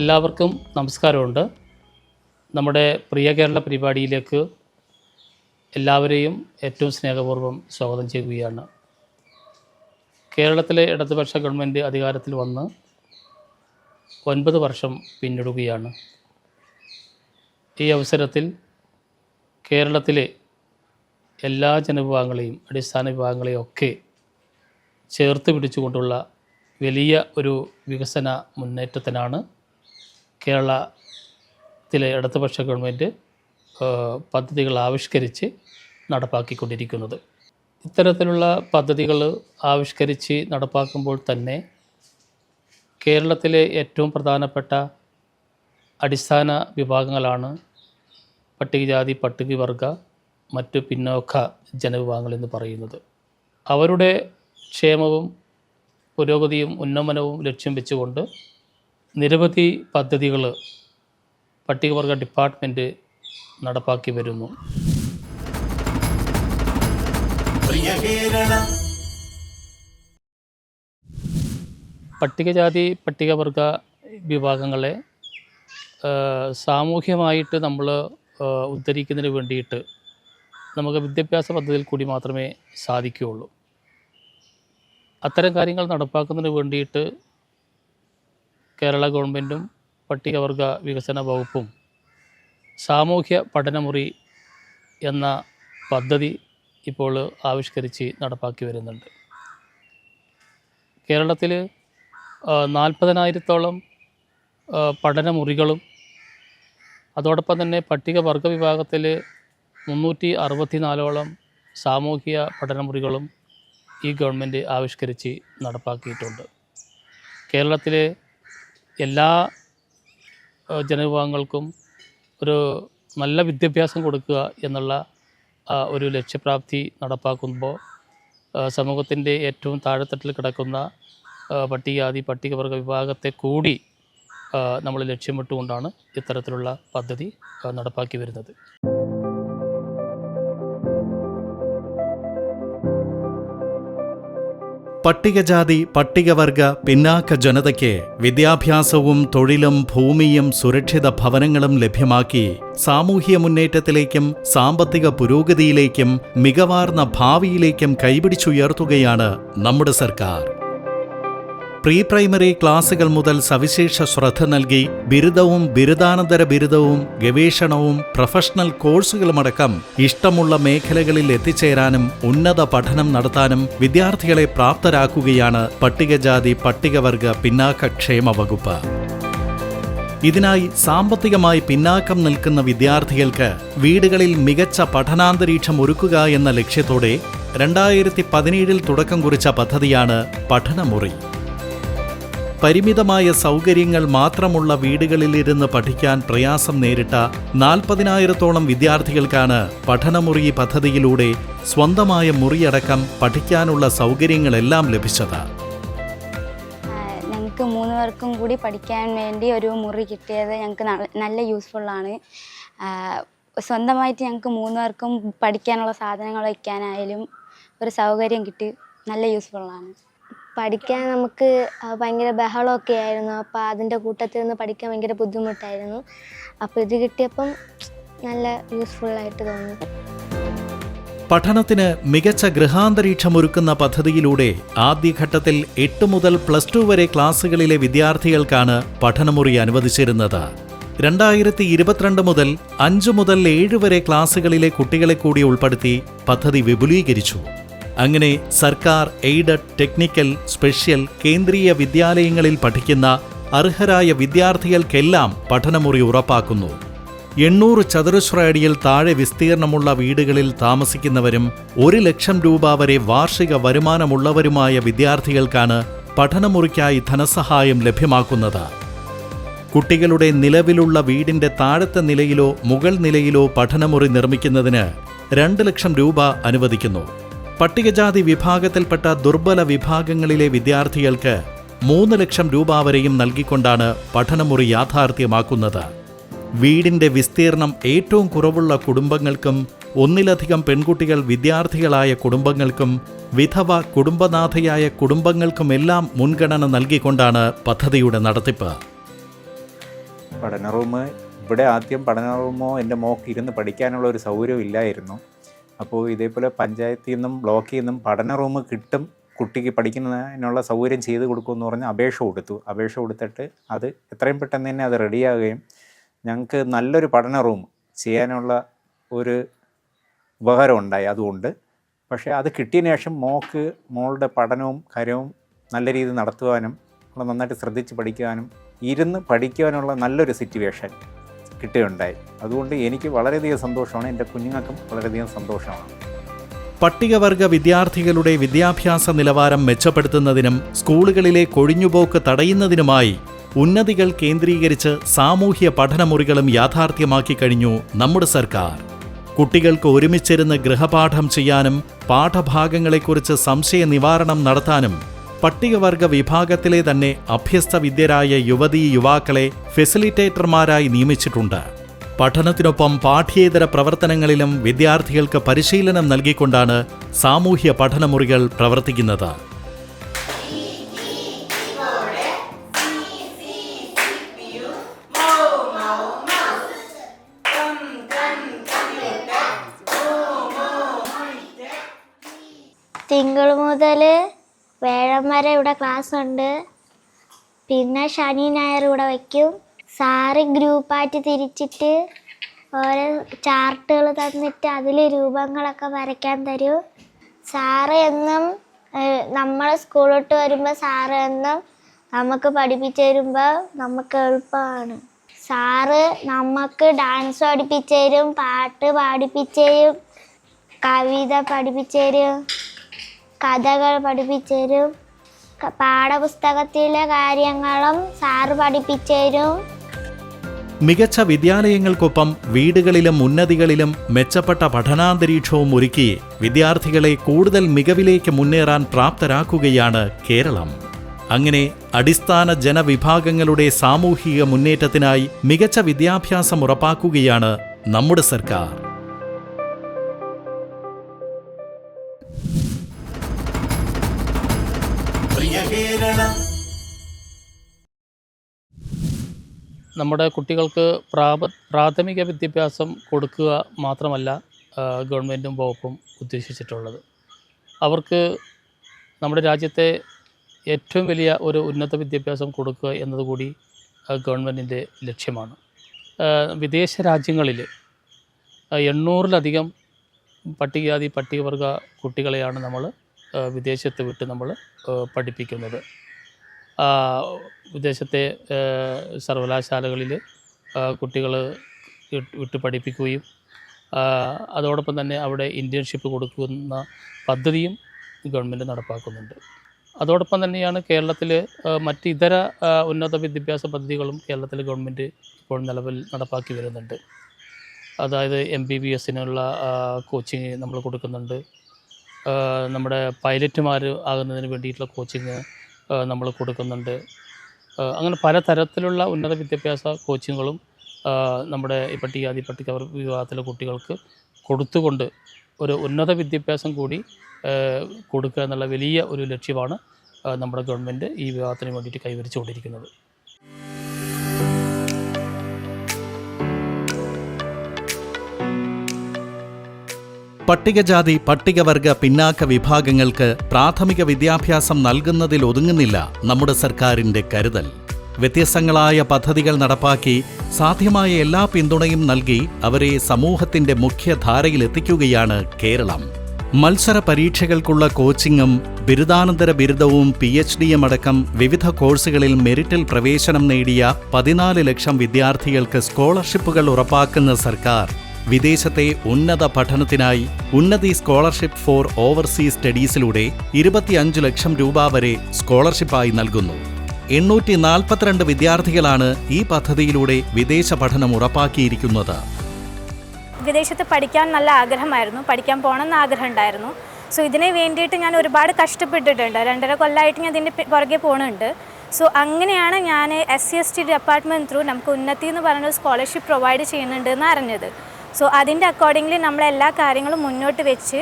എല്ലാവർക്കും നമസ്കാരമുണ്ട്. നമ്മുടെ പ്രിയ കേരള പരിപാടിയിലേക്ക് എല്ലാവരെയും ഏറ്റവും സ്നേഹപൂർവം സ്വാഗതം ചെയ്യുകയാണ്. കേരളത്തിലെ ഇടതുപക്ഷ ഗവൺമെന്റ് അധികാരത്തിൽ വന്ന് ഒൻപത് വർഷം പിന്നിടുകയാണ്. ഈ അവസരത്തിൽ കേരളത്തിലെ എല്ലാ ജനവിഭാഗങ്ങളെയും അടിസ്ഥാന വിഭാഗങ്ങളെയും ഒക്കെ ചേർത്ത് പിടിച്ചുകൊണ്ടുള്ള വലിയ ഒരു വികസന മുന്നേറ്റത്തിനാണ് കേരളത്തിലെ ഇടതുപക്ഷ ഗവൺമെന്റ് പദ്ധതികൾ ആവിഷ്കരിച്ച് നടപ്പാക്കിക്കൊണ്ടിരിക്കുന്നത്. ഇത്തരത്തിലുള്ള പദ്ധതികൾ ആവിഷ്കരിച്ച് നടപ്പാക്കുമ്പോൾ തന്നെ കേരളത്തിലെ ഏറ്റവും പ്രധാനപ്പെട്ട അടിസ്ഥാന വിഭാഗങ്ങളാണ് പട്ടികജാതി പട്ടികവർഗ മറ്റു പിന്നോക്ക ജനവിഭാഗങ്ങൾ എന്ന് പറയുന്നത്. അവരുടെ ക്ഷേമവും പുരോഗതിയും ഉന്നമനവും ലക്ഷ്യം വെച്ചുകൊണ്ട് നിരവധി പദ്ധതികൾ പട്ടികവർഗ ഡിപ്പാർട്ട്മെന്റ് നടപ്പാക്കി വരുന്നു. പട്ടികജാതി പട്ടികവർഗ വിഭാഗങ്ങളെ സാമൂഹ്യമായിട്ട് നമ്മൾ ഉദ്ധരിക്കുന്നതിന് വേണ്ടിയിട്ട് നമുക്ക് വിദ്യാഭ്യാസ പദ്ധതിയിൽ കൂടി മാത്രമേ സാധിക്കുകയുള്ളൂ. അത്തരം കാര്യങ്ങൾ നടപ്പാക്കുന്നതിന് വേണ്ടിയിട്ട് കേരള ഗവൺമെന്റും പട്ടികവർഗ വികസന വകുപ്പും സാമൂഹ്യ പഠനമുറി എന്ന പദ്ധതി ഇപ്പോൾ ആവിഷ്കരിച്ച് നടപ്പാക്കി വരുന്നുണ്ട്. കേരളത്തിൽ നാൽപ്പതിനായിരത്തോളം പഠനമുറികളും അതോടൊപ്പം തന്നെ പട്ടികവർഗ വിഭാഗത്തിൽ മുന്നൂറ്റി അറുപത്തിനാലോളം സാമൂഹിക പഠനമുറികളും ഈ ഗവൺമെന്റ് ആവിഷ്കരിച്ച് നടപ്പാക്കിയിട്ടുണ്ട്. കേരളത്തിലെ എല്ലാ ജനവിഭാഗങ്ങൾക്കും ഒരു നല്ല വിദ്യാഭ്യാസം കൊടുക്കുക എന്നുള്ള ഒരു ലക്ഷ്യപ്രാപ്തി നടപ്പാക്കുമ്പോൾ സമൂഹത്തിന്റെ ഏറ്റവും താഴെത്തട്ടിൽ കിടക്കുന്ന പട്ടികജാതി പട്ടികവർഗ വിഭാഗത്തെ കൂടി നമ്മൾ ലക്ഷ്യമിട്ടുകൊണ്ടാണ് ഇത്തരത്തിലുള്ള പദ്ധതി നടപ്പാക്കി വരുന്നത്. പട്ടികജാതി പട്ടികവർഗ പിന്നാക്ക ജനതയ്ക്ക് വിദ്യാഭ്യാസവും തൊഴിലും ഭൂമിയും സുരക്ഷിത ഭവനങ്ങളും ലഭ്യമാക്കി സാമൂഹ്യ മുന്നേറ്റത്തിലേക്കും സാമ്പത്തിക പുരോഗതിയിലേക്കും മികവാർന്ന ഭാവിയിലേക്കും കൈപിടിച്ചുയർത്തുകയാണ് നമ്മുടെ സർക്കാർ. പ്രീ പ്രൈമറി ക്ലാസുകൾ മുതൽ സവിശേഷ ശ്രദ്ധ നൽകി ബിരുദവും ബിരുദാനന്തര ബിരുദവും ഗവേഷണവും പ്രൊഫഷണൽ കോഴ്സുകളുമടക്കം ഇഷ്ടമുള്ള മേഖലകളിൽ എത്തിച്ചേരാനും ഉന്നത പഠനം നടത്താനും വിദ്യാർത്ഥികളെ പ്രാപ്തരാക്കുകയാണ് പട്ടികജാതി പട്ടികവർഗ പിന്നാക്ക ക്ഷേമ വകുപ്പ്. ഇതിനായി സാമ്പത്തികമായി പിന്നാക്കം നിൽക്കുന്ന വിദ്യാർത്ഥികൾക്ക് വീടുകളിൽ മികച്ച പഠനാന്തരീക്ഷം ഒരുക്കുക എന്ന ലക്ഷ്യത്തോടെ രണ്ടായിരത്തി പതിനേഴിൽ തുടക്കം കുറിച്ച പദ്ധതിയാണ് പഠനമുറി. പരിമിതമായ സൗകര്യങ്ങൾ മാത്രമുള്ള വീടുകളിലിരുന്ന് പഠിക്കാൻ പ്രയാസം നേരിട്ട നാൽപ്പതിനായിരത്തോളം വിദ്യാർത്ഥികൾക്കാണ് പഠനമുറി പദ്ധതിയിലൂടെ സ്വന്തമായ മുറിയടക്കം പഠിക്കാനുള്ള സൗകര്യങ്ങളെല്ലാം ലഭിച്ചത്. ഞങ്ങൾക്ക് മൂന്ന് പേർക്കും കൂടി പഠിക്കാൻ വേണ്ടി ഒരു മുറി കിട്ടിയത് ഞങ്ങൾക്ക് നല്ല യൂസ്ഫുൾ ആണ്. സ്വന്തമായിട്ട് ഞങ്ങൾക്ക് മൂന്ന് പേർക്കും പഠിക്കാനുള്ള സാധനങ്ങൾ വയ്ക്കാനായാലും ഒരു സൗകര്യം കിട്ടി നല്ല യൂസ്ഫുള്ളാണ് പഠിക്കാൻ നമുക്ക് ഭയങ്കര ബഹളമൊക്കെ ആയിരുന്നു അപ്പോൾ അതിന്റെ കൂട്ടത്തിൽ നിന്ന് പഠിക്കാൻ ഭയങ്കര ബുദ്ധിമുട്ടായിരുന്നു. അപ്പോൾ ഇത് കിട്ടിയപ്പം നല്ല യൂസ്ഫുള്ളായിട്ട് തോന്നി. പഠനത്തിന് മികച്ച ഗൃഹാന്തരീക്ഷമൊരുക്കുന്ന പദ്ധതിയിലൂടെ ആദ്യഘട്ടത്തിൽ എട്ട് മുതൽ പ്ലസ് ടു വരെ ക്ലാസ്സുകളിലെ വിദ്യാർത്ഥികൾക്കാണ് പഠനമുറി അനുവദിച്ചിരുന്നത്. രണ്ടായിരത്തി ഇരുപത്തിരണ്ട് മുതൽ അഞ്ച് മുതൽ ഏഴ് വരെ ക്ലാസ്സുകളിലെ കുട്ടികളെ കൂടി ഉൾപ്പെടുത്തി പദ്ധതി വിപുലീകരിച്ചു. അങ്ങനെ സർക്കാർ എയ്ഡഡ് ടെക്നിക്കൽ സ്പെഷ്യൽ കേന്ദ്രീയ വിദ്യാലയങ്ങളിൽ പഠിക്കുന്ന അർഹരായ വിദ്യാർത്ഥികൾക്കെല്ലാം പഠനമുറി ഉറപ്പാക്കുന്നു. എണ്ണൂറ് ചതുരശ്ര അടിയിൽ താഴെ വിസ്തീർണമുള്ള വീടുകളിൽ താമസിക്കുന്നവരും ഒരു ലക്ഷം രൂപ വരെ വാർഷിക വരുമാനമുള്ളവരുമായ വിദ്യാർത്ഥികൾക്കാണ് പഠനമുറിക്കായി ധനസഹായം ലഭ്യമാക്കുന്നത്. കുട്ടികളുടെ നിലവിലുള്ള വീടിന്റെ താഴത്തെ നിലയിലോ മുകൾ നിലയിലോ പഠനമുറി നിർമ്മിക്കുന്നതിന് രണ്ട് ലക്ഷം രൂപ അനുവദിക്കുന്നു. പട്ടികജാതി വിഭാഗത്തിൽപ്പെട്ട ദുർബല വിഭാഗങ്ങളിലെ വിദ്യാർത്ഥികൾക്ക് മൂന്ന് ലക്ഷം രൂപ വരെയും നൽകിക്കൊണ്ടാണ് പഠനമുറി യാഥാർത്ഥ്യമാക്കുന്നത്. വീടിന്റെ വിസ്തീർണം ഏറ്റവും കുറവുള്ള കുടുംബങ്ങൾക്കും ഒന്നിലധികം പെൺകുട്ടികൾ വിദ്യാർത്ഥികളായ കുടുംബങ്ങൾക്കും വിധവ കുടുംബനാഥയായ കുടുംബങ്ങൾക്കുമെല്ലാം മുൻഗണന നൽകിക്കൊണ്ടാണ് പദ്ധതിയുടെ നടത്തിപ്പ്. പഠന റൂം ഇവിടെ ആദ്യം പഠന റൂമോ എന്റെ മോക്ക് ഇരുന്ന് പഠിക്കാനുള്ള ഒരു സൗകര്യം ഇല്ലായിരുന്നു അപ്പോൾ ഇതേപോലെ പഞ്ചായത്തിൽ നിന്നും ബ്ലോക്കിൽ നിന്നും പഠന റൂം കിട്ടും കുട്ടിക്ക് പഠിക്കുന്നതിനുള്ള സൗകര്യം ചെയ്ത് കൊടുക്കുമെന്ന് പറഞ്ഞ് അപേക്ഷ കൊടുത്തു. അപേക്ഷ കൊടുത്തിട്ട് അത് എത്രയും പെട്ടെന്ന് തന്നെ അത് റെഡിയാകുകയും ഞങ്ങൾക്ക് നല്ലൊരു പഠന റൂം ചെയ്യാനുള്ള ഒരു ഉപകാരം ഉണ്ടായി അതുകൊണ്ട്. പക്ഷേ അത് കിട്ടിയതിന് ശേഷം മോക്ക് മോളുടെ പഠനവും കാര്യവും നല്ല രീതിയിൽ നടത്തുവാനും നന്നായിട്ട് ശ്രദ്ധിച്ച് പഠിക്കുവാനും ഇരുന്ന് പഠിക്കുവാനുള്ള നല്ലൊരു സിറ്റുവേഷൻ കിട്ടുകയുണ്ടായി അതുകൊണ്ട് എനിക്ക് വളരെയധികം സന്തോഷമാണ്. എന്റെ കുഞ്ഞുങ്ങൾക്കും വളരെയധികം സന്തോഷമാണ്. പട്ടികവർഗ വിദ്യാർത്ഥികളുടെ വിദ്യാഭ്യാസ നിലവാരം മെച്ചപ്പെടുത്തുന്നതിനും സ്കൂളുകളിലെ കൊഴിഞ്ഞുപോക്ക് തടയുന്നതിനുമായി ഉന്നതികൾ കേന്ദ്രീകരിച്ച് സാമൂഹ്യ പഠനമുറികളും യാഥാർത്ഥ്യമാക്കി കഴിഞ്ഞു നമ്മുടെ സർക്കാർ. കുട്ടികൾക്ക് ഒരുമിച്ചിരുന്ന് ഗൃഹപാഠം ചെയ്യാനും പാഠഭാഗങ്ങളെക്കുറിച്ച് സംശയ നിവാരണം നടത്താനും പട്ടികവർഗ വിഭാഗത്തിലെ തന്നെ അഭ്യസ്ത വിദ്യരായ യുവതീ യുവാക്കളെ ഫെസിലിറ്റേറ്റർമാരായി നിയമിച്ചിട്ടുണ്ട്. പഠനത്തിനൊപ്പം പാഠ്യേതര പ്രവർത്തനങ്ങളിലും വിദ്യാർത്ഥികൾക്ക് പരിശീലനം നൽകിക്കൊണ്ടാണ് സാമൂഹ്യ പഠനമുറികൾ പ്രവർത്തിക്കുന്നത്. തിങ്കൾ മുതൽ വേഴം വരെ ഇവിടെ ക്ലാസ് ഉണ്ട്. പിന്നെ ശനി ഞായർ ഇവിടെ വയ്ക്കും സാറ് ഗ്രൂപ്പായിട്ട് തിരിച്ചിട്ട് ഓരോ ചാർട്ടുകൾ തന്നിട്ട് അതിൽ രൂപങ്ങളൊക്കെ വരയ്ക്കാൻ തരും. സാറ് എന്നും നമ്മൾ സ്കൂളിലോട്ട് വരുമ്പോൾ സാറ് എന്നും നമുക്ക് പഠിപ്പിച്ചു തരുമ്പോൾ നമുക്ക് എളുപ്പമാണ്. സാറ് നമുക്ക് ഡാൻസ് പഠിപ്പിച്ചു തരും പാട്ട് പാടിപ്പിച്ചു തരും കവിത പഠിപ്പിച്ചു തരും. കഥകൾ പഠിപ്പിച്ചു പാഠപുസ്തകത്തിലെ കാര്യങ്ങളും സാറ് പഠിപ്പിച്ചു മികച്ച വിദ്യാലയങ്ങൾക്കൊപ്പം വീടുകളിലും ഉന്നതികളിലും മെച്ചപ്പെട്ട പഠനാന്തരീക്ഷവും ഒരുക്കി വിദ്യാർത്ഥികളെ കൂടുതൽ മികവിലേക്ക് മുന്നേറാൻ പ്രാപ്തരാക്കുകയാണ് കേരളം. അങ്ങനെ അടിസ്ഥാന ജനവിഭാഗങ്ങളുടെ സാമൂഹിക മുന്നേറ്റത്തിനായി മികച്ച വിദ്യാഭ്യാസം ഉറപ്പാക്കുകയാണ് നമ്മുടെ സർക്കാർ. നമ്മുടെ കുട്ടികൾക്ക് പ്രാപ പ്രാഥമിക വിദ്യാഭ്യാസം കൊടുക്കുക മാത്രമല്ല ഗവൺമെന്റും വകുപ്പും ഉദ്ദേശിച്ചിട്ടുള്ളത്. അവർക്ക് നമ്മുടെ രാജ്യത്തെ ഏറ്റവും വലിയ ഒരു ഉന്നത വിദ്യാഭ്യാസം കൊടുക്കുക എന്നതുകൂടി ഗവൺമെന്റിന്റെ ലക്ഷ്യമാണ്. വിദേശ രാജ്യങ്ങളിൽ എണ്ണൂറിലധികം പട്ടികജാതി പട്ടികവർഗ കുട്ടികളെയാണ് നമ്മൾ വിദേശത്ത് വിട്ട് നമ്മൾ പഠിപ്പിക്കുന്നത്. വിദേശത്തെ സർവകലാശാലകളിൽ കുട്ടികൾ വിട്ട് പഠിപ്പിക്കുകയും അതോടൊപ്പം തന്നെ അവിടെ ഇന്റേൺഷിപ്പ് കൊടുക്കുന്ന പദ്ധതിയും ഗവൺമെന്റ് നടപ്പാക്കുന്നുണ്ട്. അതോടൊപ്പം തന്നെയാണ് കേരളത്തിൽ മറ്റ് ഇതര ഉന്നത വിദ്യാഭ്യാസ പദ്ധതികളും കേരളത്തിലെ ഗവൺമെന്റ് ഇപ്പോൾ നിലവിൽ നടപ്പാക്കി വരുന്നുണ്ട്. അതായത് എം ബി ബി എസിനുള്ള കോച്ചിങ് നമ്മൾ കൊടുക്കുന്നുണ്ട്. നമ്മുടെ പൈലറ്റുമാർ ആകുന്നതിന് വേണ്ടിയിട്ടുള്ള കോച്ചിങ് നമ്മൾ കൊടുക്കുന്നുണ്ട്. അങ്ങനെ പലതരത്തിലുള്ള ഉന്നത വിദ്യാഭ്യാസ കോച്ചിങ്ങുകളും നമ്മുടെ ഈ പട്ടികാതി പട്ടിക വിഭാഗത്തിലെ കുട്ടികൾക്ക് കൊടുത്തുകൊണ്ട് ഒരു ഉന്നത വിദ്യാഭ്യാസം കൂടി കൊടുക്കുക എന്നുള്ള വലിയ ഒരു ലക്ഷ്യമാണ് നമ്മുടെ ഗവൺമെന്റ് ഈ വിഭാഗത്തിന് വേണ്ടിയിട്ട് കൈവരിച്ചുകൊണ്ടിരിക്കുന്നത്. പട്ടികജാതി പട്ടികവർഗ പിന്നാക്ക വിഭാഗങ്ങൾക്ക് പ്രാഥമിക വിദ്യാഭ്യാസം നൽകുന്നതിൽ ഒതുങ്ങുന്നില്ല നമ്മുടെ സർക്കാരിന്റെ കരുതൽ. വ്യത്യസ്തങ്ങളായ പദ്ധതികൾ നടപ്പാക്കി സാധ്യമായ എല്ലാ പിന്തുണയും നൽകി അവരെ സമൂഹത്തിന്റെ മുഖ്യധാരയിലെത്തിക്കുകയാണ് കേരളം. മത്സര പരീക്ഷകൾക്കുള്ള കോച്ചിങ്ങും ബിരുദാനന്തര ബിരുദവും പി എച്ച് ഡിയും അടക്കം വിവിധ കോഴ്സുകളിൽ മെറിറ്റിൽ പ്രവേശനം നേടിയ പതിനാല് ലക്ഷം വിദ്യാർത്ഥികൾക്ക് സ്കോളർഷിപ്പുകൾ ഉറപ്പാക്കുന്ന സർക്കാർ വിദേശത്തെ ഉന്നത പഠനത്തിനായി ഉന്നതി സ്കോളർഷിപ്പ് ഫോർ ഓവർസീസ് സ്റ്റഡീസിലൂടെ ഇരുപത്തിയഞ്ച് ലക്ഷം രൂപ വരെ സ്കോളർഷിപ്പായി നൽകുന്നു. എണ്ണൂറ്റി നാൽപ്പത്തിരണ്ട് വിദ്യാർത്ഥികളാണ് ഈ പദ്ധതിയിലൂടെ വിദേശ പഠനം ഉറപ്പാക്കിയിരിക്കുന്നത്. വിദേശത്ത് പഠിക്കാൻ നല്ല ആഗ്രഹമായിരുന്നു. പഠിക്കാൻ പോകണം എന്ന് ആഗ്രഹം ഉണ്ടായിരുന്നു സോ ഇതിന് വേണ്ടിയിട്ട് ഞാൻ ഒരുപാട് കഷ്ടപ്പെട്ടിട്ടുണ്ട്. രണ്ടര കൊല്ലമായിട്ട് ഞാൻ ഇതിന്റെ പുറകെ പോകുന്നുണ്ട് സോ അങ്ങനെയാണ് ഞാൻ S C S T department through നമുക്ക് ഉന്നതി എന്ന് പറയുന്ന സ്കോളർഷിപ്പ് പ്രൊവൈഡ് ചെയ്യുന്നുണ്ട് എന്ന് അറിഞ്ഞത്. സോ അതിന്റെ അക്കോർഡിംഗ്ലി നമ്മൾ എല്ലാ കാര്യങ്ങളും മുന്നോട്ട് വെച്ച്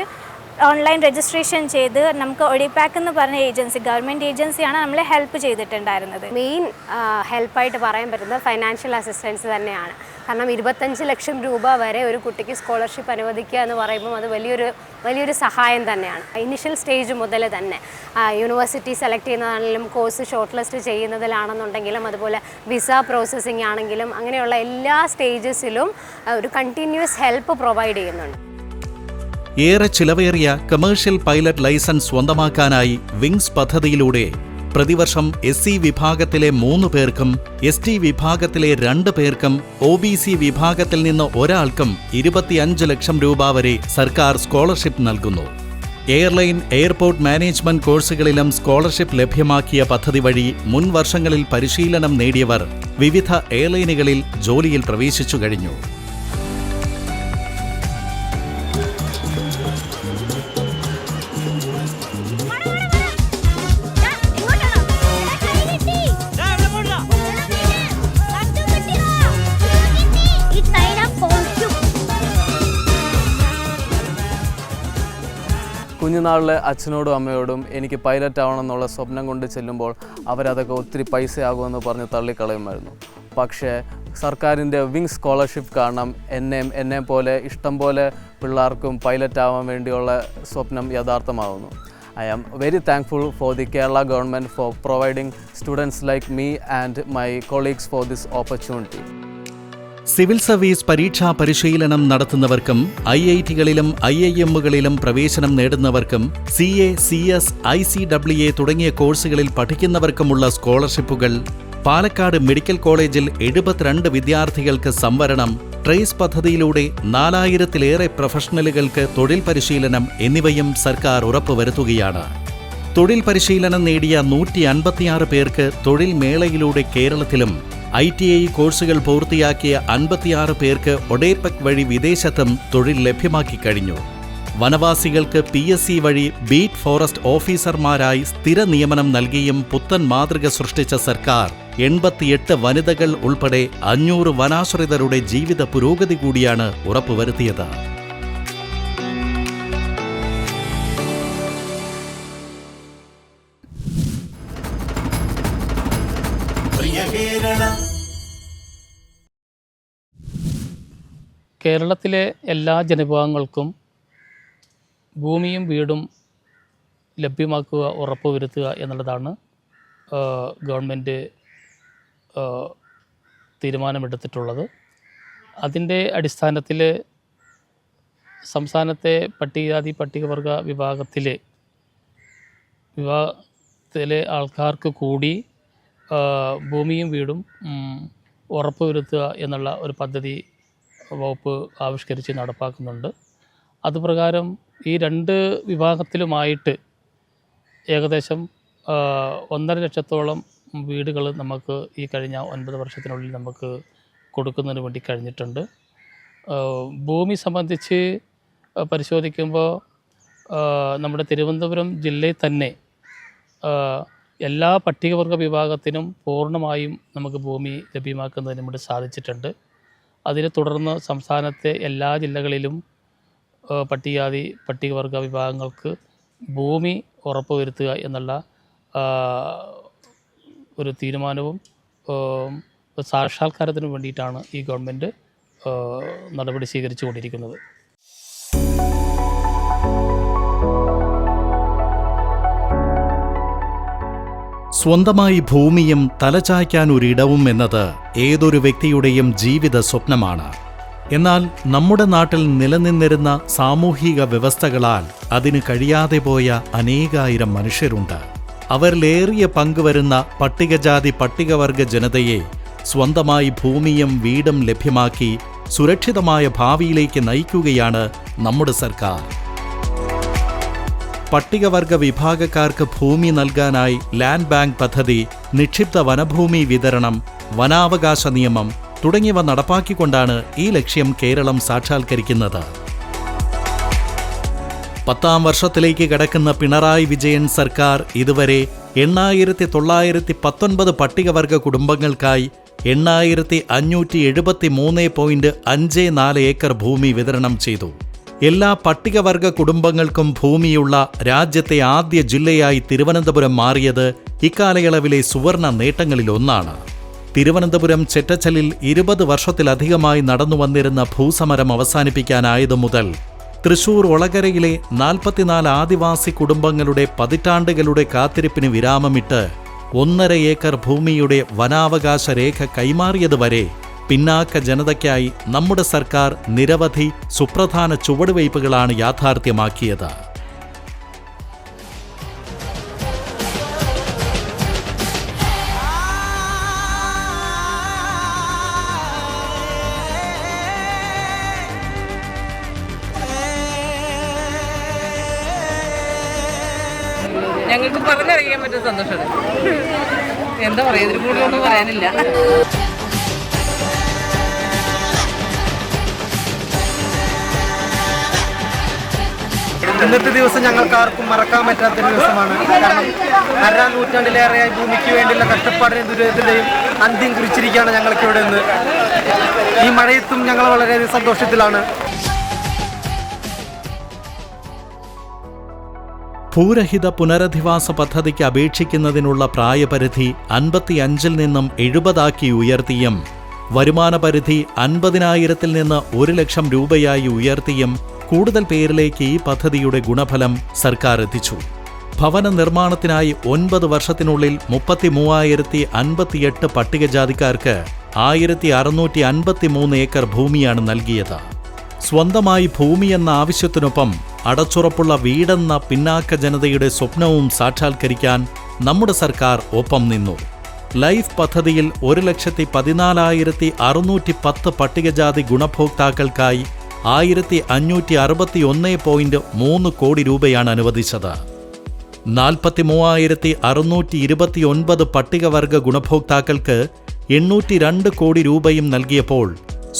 ഓൺലൈൻ രജിസ്ട്രേഷൻ ചെയ്ത് നമുക്ക് ഒഡിപാക്ക് എന്ന് പറഞ്ഞ ഏജൻസി ഗവൺമെന്റ് ഏജൻസിയാണ് നമ്മളെ ഹെൽപ്പ് ചെയ്തിട്ടുണ്ടായിരുന്നത്. മെയിൻ ഹെൽപ്പായിട്ട് പറയാൻ പറ്റുന്നത് ഫൈനാൻഷ്യൽ അസിസ്റ്റൻസ് തന്നെയാണ്. കാരണം ഇരുപത്തഞ്ച് ലക്ഷം രൂപ വരെ ഒരു കുട്ടിക്ക് സ്കോളർഷിപ്പ് അനുവദിക്കുക എന്ന് പറയുമ്പോൾ അത് വലിയൊരു വലിയൊരു സഹായം തന്നെയാണ്. ഇനിഷ്യൽ സ്റ്റേജ് മുതൽ തന്നെ. യൂണിവേഴ്സിറ്റി സെലക്ട് ചെയ്യുന്നതാണെങ്കിലും കോഴ്സ് ഷോർട്ട് ലിസ്റ്റ് ചെയ്യുന്നതിലാണെന്നുണ്ടെങ്കിലും അതുപോലെ വിസ പ്രോസസ്സിംഗ് ആണെങ്കിലും അങ്ങനെയുള്ള എല്ലാ സ്റ്റേജസിലും ഒരു കണ്ടിന്യൂസ് ഹെൽപ്പ് പ്രൊവൈഡ് ചെയ്യുന്നുണ്ട്. ഏറെ ചിലവേറിയ കമേഴ്ഷ്യൽ പൈലറ്റ് ലൈസൻസ് സ്വന്തമാക്കാനായി വിങ്സ് പദ്ധതിയിലൂടെ പ്രതിവർഷം എസ് സി വിഭാഗത്തിലെ മൂന്ന് പേർക്കും എസ് ടി വിഭാഗത്തിലെ രണ്ട് പേർക്കും ഒ ബി സി വിഭാഗത്തിൽ നിന്ന് ഒരാൾക്കും ഇരുപത്തിയഞ്ച് ലക്ഷം രൂപ വരെ സർക്കാർ സ്കോളർഷിപ്പ് നൽകുന്നു. എയർലൈൻ എയർപോർട്ട് മാനേജ്മെന്റ് കോഴ്സുകളിലും സ്കോളർഷിപ്പ് ലഭ്യമാക്കിയ പദ്ധതി വഴി മുൻ വർഷങ്ങളിൽ പരിശീലനം നേടിയവർ വിവിധ എയർലൈനുകളിൽ ജോലിയിൽ പ്രവേശിച്ചു കഴിഞ്ഞു. കുഞ്ഞുനാളിലെ അച്ഛനോടും അമ്മയോടും എനിക്ക് പൈലറ്റ് ആവണം എന്നുള്ള സ്വപ്നം കൊണ്ട് ചെല്ലുമ്പോൾ അവരതൊക്കെ ഒത്തിരി പൈസയാകുമെന്ന് പറഞ്ഞ് തള്ളിക്കളയുമായിരുന്നു. പക്ഷേ സർക്കാരിന്റെ വിങ് സ്കോളർഷിപ്പ് കാരണം എന്നെയും എന്നെ പോലെ ഇഷ്ടം പോലെ പിള്ളേർക്കും പൈലറ്റ് ആവാൻ വേണ്ടിയുള്ള സ്വപ്നം യഥാർത്ഥമാകുന്നു I am very thankful for the Kerala government for providing students like me and my colleagues for this opportunity. Civil service പരീക്ഷാ പരിശീലനം നടത്തുന്നവർക്കും ഐ ഐ ടികളിലും ഐ ഐ എമ്മുകളിലും പ്രവേശനം നേടുന്നവർക്കും C A C S I C W A തുടങ്ങിയ കോഴ്സുകളിൽ പഠിക്കുന്നവർക്കുമുള്ള സ്കോളർഷിപ്പുകൾ. Palakkad medical കോളേജിൽ എഴുപത്തിരണ്ട് വിദ്യാർത്ഥികൾക്ക് സംവരണം ട്രേസ് പദ്ധതിയിലൂടെ നാലായിരത്തിലേറെ പ്രൊഫഷണലുകൾക്ക് തൊഴിൽ പരിശീലനം എന്നിവയും സർക്കാർ ഉറപ്പുവരുത്തുകയാണ്. തൊഴിൽ പരിശീലനം നേടിയ നൂറ്റി അൻപത്തിയാറ് പേർക്ക് തൊഴിൽ മേളയിലൂടെ കേരളത്തിലും ഐ ടി ഐ കോഴ്സുകൾ പൂർത്തിയാക്കിയ അൻപത്തിയാറ് പേർക്ക് ഒഡേപെക് വഴി വിദേശത്തും തൊഴിൽ ലഭ്യമാക്കി കഴിഞ്ഞു. വനവാസികൾക്ക് പി എസ് സി വഴി ബീറ്റ് ഫോറസ്റ്റ് ഓഫീസർമാരായി സ്ഥിര നിയമനം നൽകിയും പുത്തൻ മാതൃക സൃഷ്ടിച്ച സർക്കാർ എൺപത്തിയെട്ട് വനിതകൾ ഉൾപ്പെടെ അഞ്ഞൂറ് വനാശ്രിതരുടെ ജീവിത പുരോഗതി കൂടിയാണ് ഉറപ്പുവരുത്തിയത്. കേരളത്തിലെ എല്ലാ ജനവിഭാഗങ്ങൾക്കും ഭൂമിയും വീടും ലഭ്യമാക്കുക ഉറപ്പുവരുത്തുക എന്നുള്ളതാണ് ഗവൺമെന്റ് തീരുമാനമെടുത്തിട്ടുള്ളത്. അതിന്റെ അടിസ്ഥാനത്തിൽ സംസ്ഥാനത്തെ പട്ടികജാതി പട്ടികവർഗ വിഭാഗത്തിലെ വിഭാഗത്തിലെ ആൾക്കാർക്ക് കൂടി ഭൂമിയും വീടും ഉറപ്പുവരുത്തുക എന്നുള്ള ഒരു പദ്ധതി വകുപ്പ് ആവിഷ്കരിച്ച് നടപ്പാക്കുന്നുണ്ട്. അതുപ്രകാരം ഈ രണ്ട് വിഭാഗത്തിലുമായിട്ട് ഏകദേശം ഒന്നര ലക്ഷത്തോളം വീടുകൾ നമുക്ക് ഈ കഴിഞ്ഞ ഒൻപത് വർഷത്തിനുള്ളിൽ നമുക്ക് കൊടുക്കുന്നതിന് വേണ്ടി കഴിഞ്ഞിട്ടുണ്ട്. ഭൂമി സംബന്ധിച്ച് പരിശോധിക്കുമ്പോൾ നമ്മുടെ തിരുവനന്തപുരം ജില്ലയിൽ തന്നെ എല്ലാ പട്ടികവർഗ വിഭാഗത്തിനും പൂർണമായും നമുക്ക് ഭൂമി ലഭ്യമാക്കുന്നതിന് വേണ്ടി സാധിച്ചിട്ടുണ്ട്. അതിനെ തുടർന്ന് സംസ്ഥാനത്തെ എല്ലാ ജില്ലകളിലും പട്ടികജാതി പട്ടികവർഗ വിഭാഗങ്ങൾക്ക് ഭൂമി ഉറപ്പുവരുത്തുക എന്നുള്ള ഒരു തീരുമാനവും സാക്ഷാത്കാരത്തിന് വേണ്ടിയിട്ടാണ് ഈ ഗവൺമെന്റ് നടപടി സ്വീകരിച്ചു കൊണ്ടിരിക്കുന്നത് സ്വന്തമായി ഭൂമിയും തലചായ്ക്കാൻ ഒരിടവും എന്നത് ഏതൊരു വ്യക്തിയുടെയും ജീവിത സ്വപ്നമാണ്. എന്നാൽ നമ്മുടെ നാട്ടിൽ നിലനിന്നിരുന്ന സാമൂഹിക വ്യവസ്ഥകളാൽ അതിന് കഴിയാതെ പോയ അനേകായിരം മനുഷ്യരുണ്ട്. അവരിലേറിയ പങ്കുവരുന്ന പട്ടികജാതി പട്ടികവർഗ ജനതയെ സ്വന്തമായി ഭൂമിയും വീടും ലഭ്യമാക്കി സുരക്ഷിതമായ ഭാവിയിലേക്ക് നയിക്കുകയാണ് നമ്മുടെ സർക്കാർ. പട്ടികവർഗ വിഭാഗക്കാർക്ക് ഭൂമി നൽകാനായി ലാൻഡ് ബാങ്ക് പദ്ധതി നിക്ഷിപ്ത വനഭൂമി വിതരണം വനാവകാശ നിയമം തുടങ്ങിയവ നടപ്പാക്കിക്കൊണ്ടാണ് ഈ ലക്ഷ്യം കേരളം സാക്ഷാത്കരിക്കുന്നത്. പത്താം വർഷത്തിലേക്ക് കടക്കുന്ന പിണറായി വിജയൻ സർക്കാർ ഇതുവരെ എണ്ണായിരത്തി തൊള്ളായിരത്തി പത്തൊൻപത് പട്ടികവർഗ കുടുംബങ്ങൾക്കായി എണ്ണായിരത്തി അഞ്ഞൂറ്റി എഴുപത്തി മൂന്ന് പോയിന്റ് അഞ്ച് നാല് ഏക്കർ ഭൂമി വിതരണം ചെയ്തു. എല്ലാ പട്ടികവർഗ കുടുംബങ്ങൾക്കും ഭൂമിയുള്ള രാജ്യത്തെ ആദ്യ ജില്ലയായി തിരുവനന്തപുരം മാറിയത് ഇക്കാലയളവിലെ സുവർണ നേട്ടങ്ങളിലൊന്നാണ്. തിരുവനന്തപുരം ചെറ്റച്ചലിൽ ഇരുപത് വർഷത്തിലധികമായി നടന്നുവന്നിരുന്ന ഭൂസമരം അവസാനിപ്പിക്കാനായതു മുതൽ തൃശൂർ ഒളകരയിലെ നാൽപ്പത്തിനാല് ആദിവാസി കുടുംബങ്ങളുടെ പതിറ്റാണ്ടുകളുടെ കാത്തിരിപ്പിന് വിരാമമിട്ട് ഒന്നര ഏക്കർ ഭൂമിയുടെ വനാവകാശ രേഖ കൈമാറിയതുവരെ പിന്നാക്ക ജനതയ്ക്കായി നമ്മുടെ സർക്കാർ നിരവധി സുപ്രധാന ചുവടുവയ്പ്പുകളാണ് യാഥാർത്ഥ്യമാക്കിയത്. ഞങ്ങൾക്ക് പറഞ്ഞറിയിക്കാൻ പറ്റുന്ന സന്തോഷമാണ്. എന്താ പറയുക ഇതിന് കൂടുതലൊന്നും പറയാനില്ല. ഇന്നത്തെ ദിവസം ഞങ്ങൾക്ക് ആർക്കും മറക്കാൻ പറ്റാത്ത ദിവസമാണ്. കാരണം അര നൂറ്റാണ്ടിലേറെയായി ഭൂമിക്ക് വേണ്ടിയുള്ള കഷ്ടപ്പാടിനെയും ദുരിതത്തിന്റെയും അന്ത്യം കുറിച്ചിരിക്കുകയാണ് ഞങ്ങൾക്ക് ഇവിടെ നിന്ന് ഈ മഴയത്തും ഞങ്ങൾ വളരെയധികം സന്തോഷത്തിലാണ്. ഭൂരഹിത പുനരധിവാസ പദ്ധതിക്ക് അപേക്ഷിക്കുന്നതിനുള്ള പ്രായപരിധി അൻപത്തിയഞ്ചിൽ നിന്നും എഴുപതാക്കി ഉയർത്തിയും വരുമാന പരിധി അൻപതിനായിരത്തിൽ നിന്ന് ഒരു ലക്ഷം രൂപയായി ഉയർത്തിയും കൂടുതൽ പേരിലേക്ക് ഈ പദ്ധതിയുടെ ഗുണഫലം സർക്കാർ എത്തിച്ചു. ഭവന നിർമ്മാണത്തിനായി ഒൻപത് വർഷത്തിനുള്ളിൽ മുപ്പത്തി മൂവായിരത്തി അൻപത്തിയെട്ട് പട്ടികജാതിക്കാർക്ക് ആയിരത്തി അറുന്നൂറ്റി അൻപത്തി മൂന്ന് ഏക്കർ ഭൂമിയാണ് നൽകിയത്. സ്വന്തമായി ഭൂമി എന്ന ആവശ്യത്തിനൊപ്പം അടച്ചുറപ്പുള്ള വീടെന്ന പിന്നാക്ക ജനതയുടെ സ്വപ്നവും സാക്ഷാത്കരിക്കാൻ നമ്മുടെ സർക്കാർ ഒപ്പം നിന്നു. ലൈഫ് പദ്ധതിയിൽ ഒരു ലക്ഷത്തി പതിനാലായിരത്തി അറുന്നൂറ്റി പത്ത് പട്ടികജാതി ഗുണഭോക്താക്കൾക്കായി ആയിരത്തി അഞ്ഞൂറ്റി അറുപത്തി ഒന്ന് പോയിന്റ് മൂന്ന് കോടി രൂപയാണ് അനുവദിച്ചത്. നാൽപ്പത്തി മൂവായിരത്തി അറുന്നൂറ്റി ഇരുപത്തി ഒൻപത് പട്ടികവർഗ ഗുണഭോക്താക്കൾക്ക് എണ്ണൂറ്റി രണ്ട് കോടി രൂപയും നൽകിയപ്പോൾ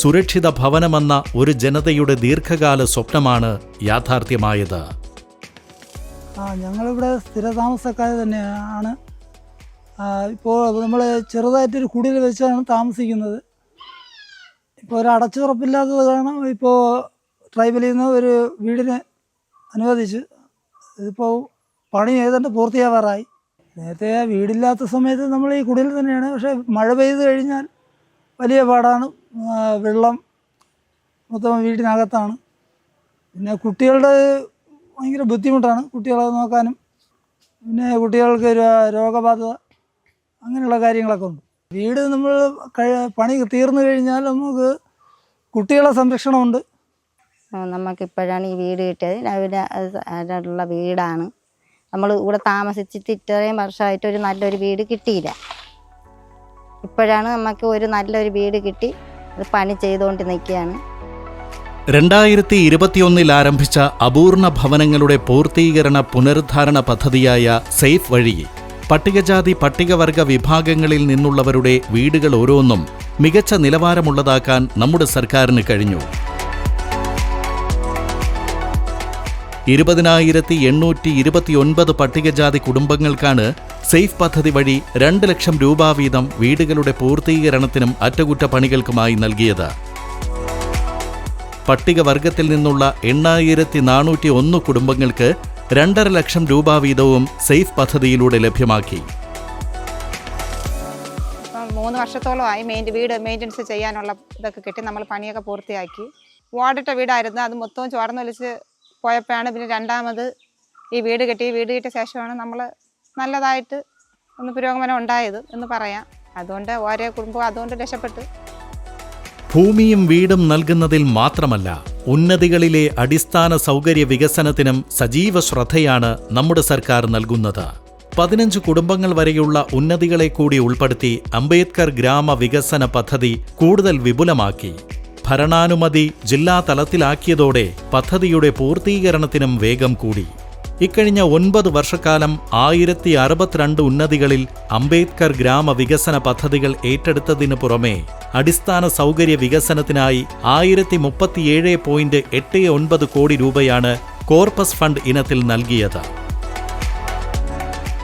സുരക്ഷിത ഭവനമെന്ന ഒരു ജനതയുടെ ദീർഘകാല സ്വപ്നമാണ് യാഥാർത്ഥ്യമായത്. ആ ഞങ്ങളിവിടെ സ്ഥിരതാമസക്കാർ തന്നെയാണ്. ഇപ്പോൾ നമ്മൾ ചെറുതായിട്ടൊരു കുടിയിൽ വെച്ചാണ് താമസിക്കുന്നത്. ഇപ്പോൾ ഒരു അടച്ചുറപ്പില്ലാത്തത് കാരണം ഇപ്പോൾ ട്രൈബലിൽ നിന്ന് ഒരു വീടിന് അനുവദിച്ച് ഇതിപ്പോൾ പണി ഏതാണ്ട് പൂർത്തിയാവാറായി. നേരത്തെ വീടില്ലാത്ത സമയത്ത് നമ്മൾ ഈ കുടിയിൽ തന്നെയാണ്. പക്ഷേ മഴ പെയ്ത് കഴിഞ്ഞാൽ വലിയ പാടാണ്. വെള്ളം മൊത്തം വീടിനകത്താണ് പിന്നെ കുട്ടികളുടെ ഭയങ്കര ബുദ്ധിമുട്ടാണ് കുട്ടികളെ നോക്കാനും. പിന്നെ കുട്ടികൾക്ക് രോഗബാധ അങ്ങനെയുള്ള കാര്യങ്ങളൊക്കെ ഉണ്ട്. വീട് നമ്മൾ പണി തീർന്നു കഴിഞ്ഞാൽ നമുക്ക് കുട്ടികളെ സംരക്ഷണമുണ്ട് നമുക്കിപ്പോഴാണ് ഈ വീട് കിട്ടിയത്. രാവിലെ അതിനുള്ള വീടാണ്. നമ്മൾ ഇവിടെ താമസിച്ചിട്ട് ഇത്രയും വർഷമായിട്ട് ഒരു നല്ലൊരു വീട് കിട്ടിയില്ല. ഇപ്പോഴാണ് നമുക്ക് ഒരു നല്ലൊരു വീട് കിട്ടി. അത് പണി ചെയ്തുകൊണ്ട് നിൽക്കുകയാണ്. രണ്ടായിരത്തി ഇരുപത്തിയൊന്നിൽ ആരംഭിച്ച അപൂർണ ഭവനങ്ങളുടെ പൂർത്തീകരണ പുനരുദ്ധാരണ പദ്ധതിയായ സേഫ് വഴി പട്ടികജാതി പട്ടികവർഗ വിഭാഗങ്ങളിൽ നിന്നുള്ളവരുടെ വീടുകൾ ഓരോന്നും മികച്ച നിലവാരമുള്ളതാക്കാൻ നമ്മുടെ സർക്കാരിന് കഴിഞ്ഞു. ഇരുപതിനായിരത്തി എണ്ണൂറ്റി ഇരുപത്തിയൊൻപത് പട്ടികജാതി കുടുംബങ്ങൾക്കാണ് സേഫ് പദ്ധതി വഴി രണ്ട് ലക്ഷം രൂപ വീതം വീടുകളുടെ പൂർത്തീകരണത്തിനും അറ്റകുറ്റപ്പണികൾക്കുമായി നൽകിയത്. പട്ടികവർഗത്തിൽ നിന്നുള്ള എണ്ണായിരത്തി നാനൂറ്റി ഒന്ന് കുടുംബങ്ങൾക്ക് രണ്ടര ലക്ഷം രൂപ വീതവും സേഫ് പദ്ധതിയിലൂടെ ലഭ്യമാക്കി. മൂന്ന് വർഷത്തോളമായി മെയിൻ വീട് മെയിന്റനൻസ് ചെയ്യാനുള്ള ഇതൊക്കെ കിട്ടി. നമ്മൾ പണിയൊക്കെ പൂർത്തിയാക്കി. വാർഡിട്ട വീടായിരുന്നു. അത് മൊത്തവും ചോർന്നൊലിച്ച് പോയപ്പോഴാണ് പിന്നെ രണ്ടാമത് ഈ വീട് കെട്ടി. വീട് കിട്ടിയ ശേഷമാണ് നമ്മൾ നല്ലതായിട്ട് ഒന്ന് പുരോഗമനം ഉണ്ടായത് എന്ന് പറയാം. അതുകൊണ്ട് ഓരോ കുടുംബവും അതുകൊണ്ട് രക്ഷപ്പെട്ടു. ഭൂമിയും വീടും നൽകുന്നതിൽ മാത്രമല്ല ഉന്നതികളിലെ അടിസ്ഥാന സൗകര്യ വികസനത്തിനും സജീവ ശ്രദ്ധയാണ് നമ്മുടെ സർക്കാർ നൽകുന്നത്. പതിനഞ്ച് കുടുംബങ്ങൾ വരെയുള്ള ഉന്നതികളെ കൂടി ഉൾപ്പെടുത്തി അംബേദ്കർ ഗ്രാമ വികസന പദ്ധതി കൂടുതൽ വിപുലമാക്കി. ഭരണാനുമതി ജില്ലാ തലത്തിലാക്കിയതോടെ പദ്ധതിയുടെ പൂർത്തീകരണത്തിനും വേഗം കൂടി. ഇക്കഴിഞ്ഞ ഒൻപത് വർഷക്കാലം ആയിരത്തി അറുപത്തിരണ്ട് ഉന്നതികളിൽ അംബേദ്കർ ഗ്രാമ വികസന പദ്ധതികൾ ഏറ്റെടുത്തതിനു പുറമെ അടിസ്ഥാന സൗകര്യ വികസനത്തിനായി ആയിരത്തി മുപ്പത്തിയേഴ് പോയിന്റ് എട്ട് ഒൻപത് കോടി രൂപയാണ് കോർപ്പസ് ഫണ്ട് ഇനത്തിൽ നൽകിയത്.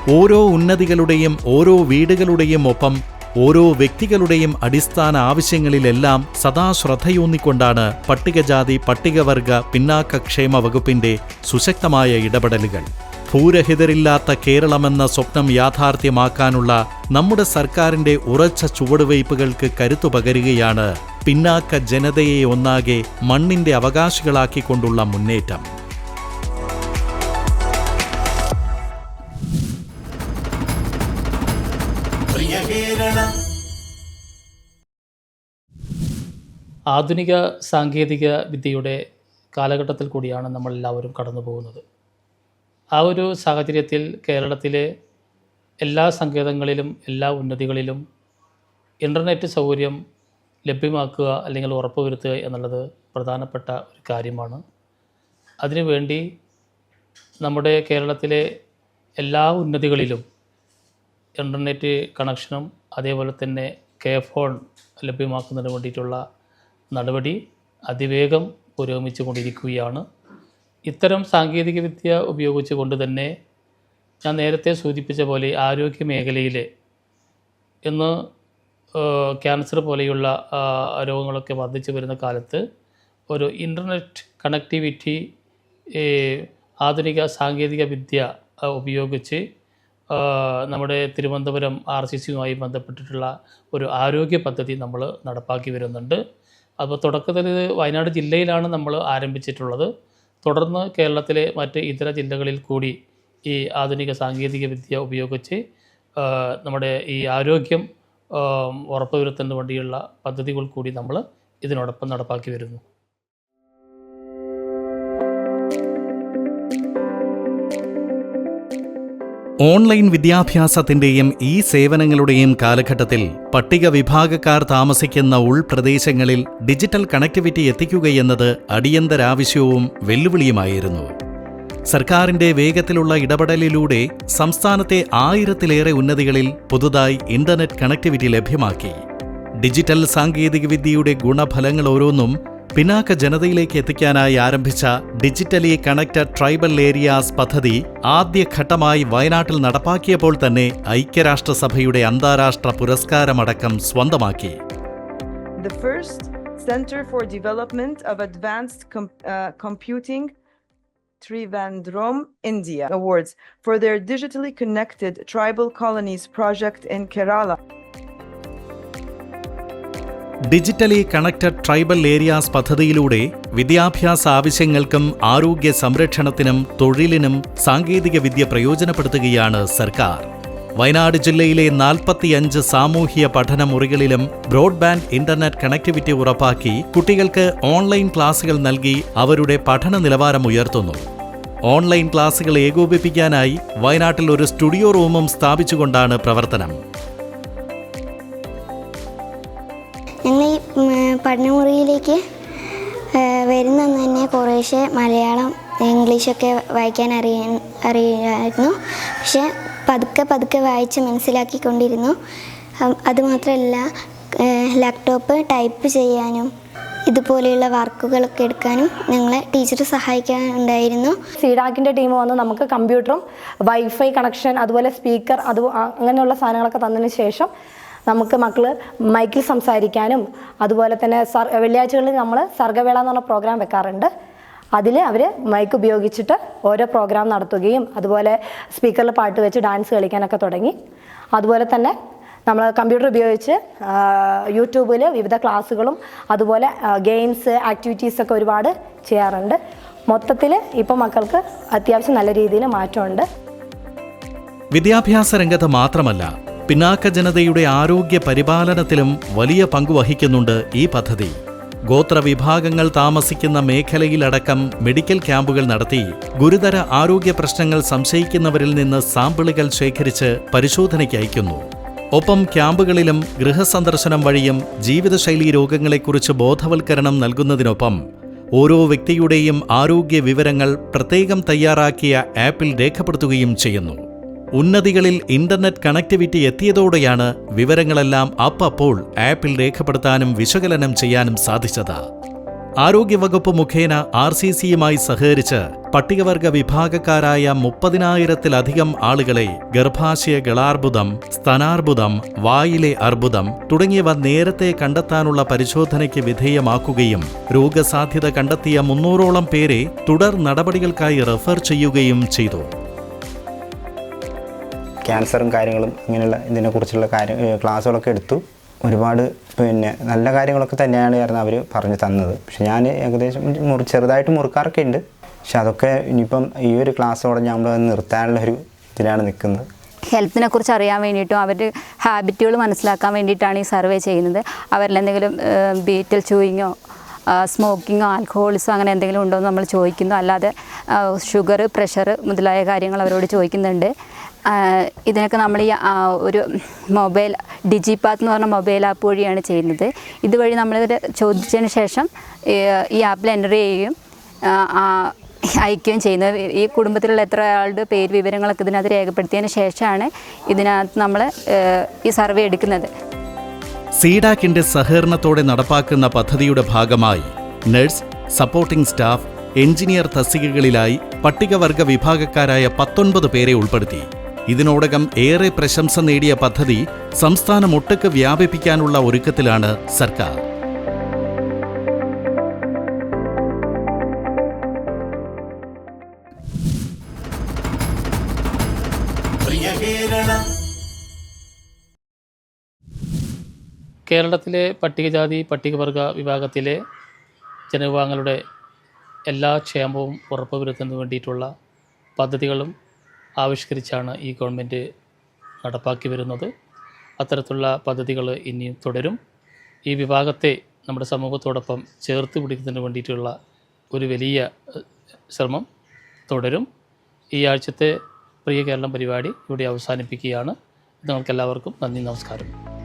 ഓരോ ഉന്നതികളുടെയും ഓരോ വീടുകളുടെയും ഒപ്പം ഓരോ വ്യക്തികളുടെയും അടിസ്ഥാന ആവശ്യങ്ങളിലെല്ലാം സദാ ശ്രദ്ധയൂന്നിക്കൊണ്ടാണ് പട്ടികജാതി പട്ടികവർഗ പിന്നാക്ക ക്ഷേമ വകുപ്പിന്റെ സുശക്തമായ ഇടപെടലുകൾ. ഭൂരഹിതരില്ലാത്ത കേരളമെന്ന സ്വപ്നം യാഥാർത്ഥ്യമാക്കാനുള്ള നമ്മുടെ സർക്കാരിന്റെ ഉറച്ച ചുവടുവയ്പ്പുകൾക്ക് കരുത്തു പകരുകയാണ് പിന്നാക്ക ജനതയെ ഒന്നാകെ മണ്ണിന്റെ അവകാശികളാക്കിക്കൊണ്ടുള്ള മുന്നേറ്റം. കേരള. ആധുനിക സാങ്കേതിക വിദ്യയുടെ കാലഘട്ടത്തിൽ കൂടിയാണ് നമ്മളെല്ലാവരും കടന്നു പോകുന്നത്. ആ ഒരു സാഹചര്യത്തിൽ കേരളത്തിലെ എല്ലാ സങ്കേതങ്ങളിലും എല്ലാ ഉന്നതികളിലും ഇന്റർനെറ്റ് സൗകര്യം ലഭ്യമാക്കുക അല്ലെങ്കിൽ ഉറപ്പുവരുത്തുക എന്നുള്ളത് പ്രധാനപ്പെട്ട ഒരു കാര്യമാണ്. അതിനുവേണ്ടി നമ്മുടെ കേരളത്തിലെ എല്ലാ ഉന്നതികളിലും ഇന്റർനെറ്റ് കണക്ഷനും അതേപോലെ തന്നെ കെ ഫോൺ ലഭ്യമാക്കുന്നതിന് വേണ്ടിയിട്ടുള്ള നടപടി അതിവേഗം പുരോഗമിച്ചു കൊണ്ടിരിക്കുകയാണ്. ഇത്തരം സാങ്കേതികവിദ്യ ഉപയോഗിച്ചുകൊണ്ട് തന്നെ ഞാൻ നേരത്തെ സൂചിപ്പിച്ച പോലെ ആരോഗ്യ മേഖലയിൽ ഇന്ന് ക്യാൻസർ പോലെയുള്ള രോഗങ്ങളൊക്കെ വർദ്ധിച്ചു വരുന്ന കാലത്ത് ഒരു ഇന്റർനെറ്റ് കണക്ടിവിറ്റി ആധുനിക സാങ്കേതിക വിദ്യ ഉപയോഗിച്ച് നമ്മുടെ തിരുവനന്തപുരം ആർ സി സിയുമായി ബന്ധപ്പെട്ടിട്ടുള്ള ഒരു ആരോഗ്യ പദ്ധതി നമ്മൾ നടപ്പാക്കി വരുന്നുണ്ട്. അപ്പോൾ തുടക്കത്തിൽ വയനാട് ജില്ലയിലാണ് നമ്മൾ ആരംഭിച്ചിട്ടുള്ളത്. തുടർന്ന് കേരളത്തിലെ മറ്റ് ഇതര ജില്ലകളിൽ കൂടി ഈ ആധുനിക സാങ്കേതിക വിദ്യ ഉപയോഗിച്ച് നമ്മുടെ ഈ ആരോഗ്യം ആ, ഉറപ്പുവരുത്തുന്നതിന് വേണ്ടിയുള്ള പദ്ധതികൾ കൂടി നമ്മൾ ഇതിനോടൊപ്പം നടപ്പാക്കി വരുന്നു. ഓൺലൈൻ വിദ്യാഭ്യാസത്തിന്റെയും ഈ സേവനങ്ങളുടെയും കാലഘട്ടത്തിൽ പട്ടിക വിഭാഗക്കാർ താമസിക്കുന്ന ഉൾപ്രദേശങ്ങളിൽ ഡിജിറ്റൽ കണക്ടിവിറ്റി എത്തിക്കുകയെന്നത് അടിയന്തരാവശ്യവും വെല്ലുവിളിയുമായിരുന്നു. സർക്കാരിന്റെ വേഗത്തിലുള്ള ഇടപെടലിലൂടെ സംസ്ഥാനത്തെ ആയിരത്തിലേറെ ഉന്നതികളിൽ പുതുതായി ഇന്റർനെറ്റ് കണക്ടിവിറ്റി ലഭ്യമാക്കി. ഡിജിറ്റൽ സാങ്കേതികവിദ്യയുടെ ഗുണഫലങ്ങൾ ഓരോന്നും പിന്നാക്ക ജനതയിലേക്ക് എത്തിക്കാനായി ആരംഭിച്ച ഡിജിറ്റലി കണക്റ്റഡ് ട്രൈബൽ ഏരിയാസ് പദ്ധതി ആദ്യഘട്ടമായി വയനാട്ടിൽ നടപ്പാക്കിയപ്പോൾ തന്നെ ഐക്യരാഷ്ട്രസഭയുടെ അന്താരാഷ്ട്ര പുരസ്കാരമടക്കം സ്വന്തമാക്കി. Centre for development of advanced computing Trivandrum India awards for the digitally connected tribal colonies project in Kerala digitally connected tribal areas പദ്ധതിയിലൂടെ വിദ്യാഭ്യാസ ആവശ്യങ്ങൾക്കും ആരോഗ്യ സംരക്ഷണത്തിനും തൊഴിലിനും സാങ്കേതികവിദ്യ പ്രയോജനപ്പെടുത്തുകയാണ് സർക്കാർ. വയനാട് ജില്ലയിലെ നാൽപ്പത്തിയഞ്ച് സാമൂഹ്യ പഠന മുറികളിലും ബ്രോഡ്ബാൻഡ് ഇന്റർനെറ്റ് കണക്ടിവിറ്റി ഉറപ്പാക്കി കുട്ടികൾക്ക് ഓൺലൈൻ ക്ലാസുകൾ നൽകി അവരുടെ പഠന നിലവാരം ഉയർത്തുന്നു. ഓൺലൈൻ ക്ലാസുകൾ ഏകോപിപ്പിക്കാനായി വയനാട്ടിൽ ഒരു സ്റ്റുഡിയോ റൂമും സ്ഥാപിച്ചുകൊണ്ടാണ് പ്രവർത്തനം. പഠനമുറിയിലേക്ക് ആ, വരുന്ന അന്ന് തന്നെ കുറേശ്ശെ മലയാളം ഇംഗ്ലീഷൊക്കെ വായിക്കാൻ അറിയ അറിയായിരുന്നു. പക്ഷെ പതുക്കെ പതുക്കെ വായിച്ച് മനസ്സിലാക്കിക്കൊണ്ടിരുന്നു. അതുമാത്രമല്ല ലാപ്ടോപ്പ് ടൈപ്പ് ചെയ്യാനും ഇതുപോലെയുള്ള വർക്കുകളൊക്കെ എടുക്കാനും ഞങ്ങളെ ടീച്ചർ സഹായിക്കാനുണ്ടായിരുന്നു. സീഡാക്കിന്റെ ടീം വന്ന് നമുക്ക് കമ്പ്യൂട്ടറും വൈഫൈ കണക്ഷൻ അതുപോലെ സ്പീക്കർ അത് അങ്ങനെയുള്ള സാധനങ്ങളൊക്കെ തന്നതിന് ശേഷം നമുക്ക് മക്കൾ മൈക്കിൽ സംസാരിക്കാനും അതുപോലെ തന്നെ സർ വെള്ളിയാഴ്ചകളിൽ നമ്മൾ സർഗവേള എന്ന് പറഞ്ഞ പ്രോഗ്രാം വെക്കാറുണ്ട്. അതിൽ അവർ മൈക്ക് ഉപയോഗിച്ചിട്ട് ഓരോ പ്രോഗ്രാം നടത്തുകയും അതുപോലെ സ്പീക്കറിൽ പാട്ട് വെച്ച് ഡാൻസ് കളിക്കാനൊക്കെ തുടങ്ങി. അതുപോലെ തന്നെ നമ്മൾ കമ്പ്യൂട്ടർ ഉപയോഗിച്ച് യൂട്യൂബിൽ വിവിധ ക്ലാസ്സുകളും അതുപോലെ ഗെയിംസ് ആക്ടിവിറ്റീസൊക്കെ ഒരുപാട് ചെയ്യാറുണ്ട്. മൊത്തത്തിൽ ഇപ്പോൾ മക്കൾക്ക് അത്യാവശ്യം നല്ല രീതിയിൽ മാറ്റമുണ്ട്. വിദ്യാഭ്യാസ രംഗത്ത് മാത്രമല്ല പിന്നാക്ക ജനതയുടെ ആരോഗ്യ പരിപാലനത്തിലും വലിയ പങ്കുവഹിക്കുന്നുണ്ട് ഈ പദ്ധതി. ഗോത്രവിഭാഗങ്ങൾ താമസിക്കുന്ന മേഖലയിലടക്കം മെഡിക്കൽ ക്യാമ്പുകൾ നടത്തി ഗുരുതര ആരോഗ്യ പ്രശ്നങ്ങൾ സംശയിക്കുന്നവരിൽ നിന്ന് സാമ്പിളുകൾ ശേഖരിച്ച് പരിശോധനയ്ക്ക് അയക്കുന്നു. ഒപ്പം ക്യാമ്പുകളിലും ഗൃഹസന്ദർശനം വഴിയും ജീവിതശൈലി രോഗങ്ങളെക്കുറിച്ച് ബോധവൽക്കരണം നൽകുന്നതിനൊപ്പം ഓരോ വ്യക്തിയുടെയും ആരോഗ്യ വിവരങ്ങൾ പ്രത്യേകം തയ്യാറാക്കിയ ആപ്പിൽ രേഖപ്പെടുത്തുകയും ചെയ്യുന്നു. ഉന്നതികളിൽ ഇന്റർനെറ്റ് കണക്ടിവിറ്റി എത്തിയതോടെയാണ് വിവരങ്ങളെല്ലാം അപ്പപ്പോൾ ആപ്പിൽ രേഖപ്പെടുത്താനും വിശകലനം ചെയ്യാനും സാധിച്ചത്. ആരോഗ്യവകുപ്പ് മുഖേന ആർ സി സിയുമായി സഹകരിച്ച് പട്ടികവർഗ വിഭാഗക്കാരായ മുപ്പതിനായിരത്തിലധികം ആളുകളെ ഗർഭാശയ ഗളാർബുദം സ്തനാർബുദം വായിലെ അർബുദം തുടങ്ങിയവ നേരത്തെ കണ്ടെത്താനുള്ള പരിശോധനയ്ക്ക് വിധേയമാക്കുകയും രോഗസാധ്യത കണ്ടെത്തിയ മുന്നൂറോളം പേരെ തുടർ നടപടികൾക്കായി റെഫർ ചെയ്യുകയും ചെയ്തു. ക്യാൻസറും കാര്യങ്ങളും ഇങ്ങനെയുള്ള ഇതിനെക്കുറിച്ചുള്ള കാര്യം ക്ലാസ്സുകളൊക്കെ എടുത്തു. ഒരുപാട് പിന്നെ നല്ല കാര്യങ്ങളൊക്കെ തന്നെയാണ് കാരണം അവർ പറഞ്ഞു തന്നത്. പക്ഷെ ഞാൻ ഏകദേശം മുറി ചെറുതായിട്ട് മുറുക്കാറൊക്കെ ഉണ്ട്. പക്ഷെ അതൊക്കെ ഇനിയിപ്പം ഈ ഒരു ക്ലാസ്സോടെ നമ്മൾ നിർത്താനുള്ള ഒരു ഇതിലാണ് നിൽക്കുന്നത്. ഹെൽത്തിനെ കുറിച്ച് അറിയാൻ വേണ്ടിയിട്ടും അവരുടെ ഹാബിറ്റുകൾ മനസ്സിലാക്കാൻ വേണ്ടിയിട്ടാണ് ഈ സർവേ ചെയ്യുന്നത്. അവരിൽ എന്തെങ്കിലും ബീറ്റൽ ചൂയിങ്ങോ സ്മോക്കിങ്ങോ ആൽക്കഹോളിസോ അങ്ങനെ എന്തെങ്കിലും ഉണ്ടോ എന്ന് നമ്മൾ ചോദിക്കുന്നു. അല്ലാതെ ഷുഗർ പ്രഷർ മുതലായ കാര്യങ്ങൾ അവരോട് ചോദിക്കുന്നുണ്ട്. ഇതിനൊക്കെ നമ്മൾ ഈ ഒരു മൊബൈൽ ഡിജി പാത്ത് എന്ന് പറഞ്ഞ മൊബൈൽ ആപ്പ് വഴിയാണ് ചെയ്യുന്നത്. ഇതുവഴി നമ്മൾ ചോദിച്ചതിന് ശേഷം ഈ ആപ്പിൽ എന്റർ ചെയ്യുകയും അയക്കുകയും ചെയ്യുന്നത് ഈ കുടുംബത്തിലുള്ള എത്ര ആളുടെ പേര് വിവരങ്ങളൊക്കെ ഇതിനകത്ത് രേഖപ്പെടുത്തിയതിന് ശേഷമാണ് ഇതിനകത്ത് നമ്മൾ ഈ സർവേ എടുക്കുന്നത്. സീഡാക്കിന്റെ സഹകരണത്തോടെ നടപ്പാക്കുന്ന പദ്ധതിയുടെ ഭാഗമായി നഴ്സ് സപ്പോർട്ടിംഗ് സ്റ്റാഫ് എഞ്ചിനീയർ തസ്തികകളിലായി പട്ടികവർഗ വിഭാഗക്കാരായ പത്തൊൻപത് പേരെ ഉൾപ്പെടുത്തി. ഇതിനോടകം ഏറെ പ്രശംസ നേടിയ പദ്ധതി സംസ്ഥാനമൊട്ടുക്ക് വ്യാപിപ്പിക്കാനുള്ള ഒരുക്കത്തിലാണ് സർക്കാർ. കേരളത്തിലെ പട്ടികജാതി പട്ടികവർഗ വിഭാഗത്തിലെ ജനവിഭാഗങ്ങളുടെ എല്ലാ ക്ഷേമവും ഉറപ്പുവരുത്തുന്നതിന് വേണ്ടിയിട്ടുള്ള പദ്ധതികളും ആവിഷ്കരിച്ചാണ് ഈ ഗവൺമെന്റ് നടപ്പാക്കി വരുന്നത്. അത്തരത്തിലുള്ള പദ്ധതികൾ ഇനിയും തുടരും. ഈ വിഭാഗത്തെ നമ്മുടെ സമൂഹത്തോടൊപ്പം ചേർത്ത് പിടിക്കുന്നതിന് വേണ്ടിയിട്ടുള്ള ഒരു വലിയ ശ്രമം തുടരും. ഈ ആഴ്ചത്തെ പ്രിയ കേരളം പരിപാടി ഇവിടെ അവസാനിപ്പിക്കുകയാണ്. നിങ്ങൾക്കെല്ലാവർക്കും നന്ദി നമസ്കാരം.